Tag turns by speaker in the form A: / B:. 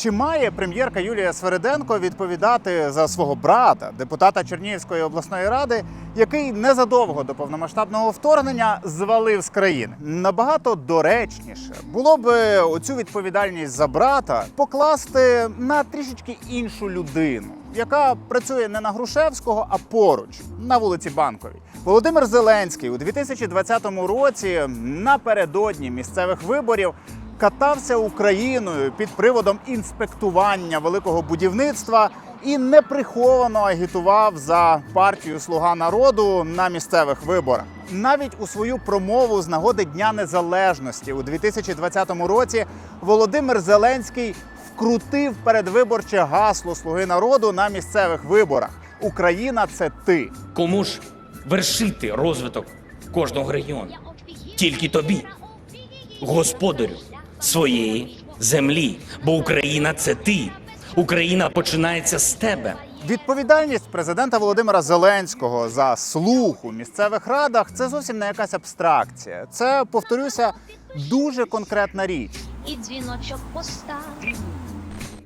A: Чи має прем'єрка Юлія Свериденко відповідати за свого брата, депутата Чернігівської обласної ради, який незадовго до повномасштабного вторгнення звалив з країни? Набагато доречніше було б оцю відповідальність за брата покласти на трішечки іншу людину, яка працює не на Грушевського, а поруч на вулиці Банковій. Володимир Зеленський у 2020 році напередодні місцевих виборів катався Україною під приводом інспектування великого будівництва і неприховано агітував за партію Слуга народу на місцевих виборах. Навіть у свою промову з нагоди Дня Незалежності у 2020 році Володимир Зеленський вкрутив передвиборче гасло Слуги народу на місцевих виборах. Україна це ти.
B: Кому ж вершити розвиток кожного регіону? Тільки тобі, господарю своєї землі. Бо Україна це ти. Україна починається з тебе.
A: Відповідальність президента Володимира Зеленського за слух у місцевих радах це зовсім не якась абстракція. Це повторюся дуже конкретна річ.
C: і дзвіночок постав.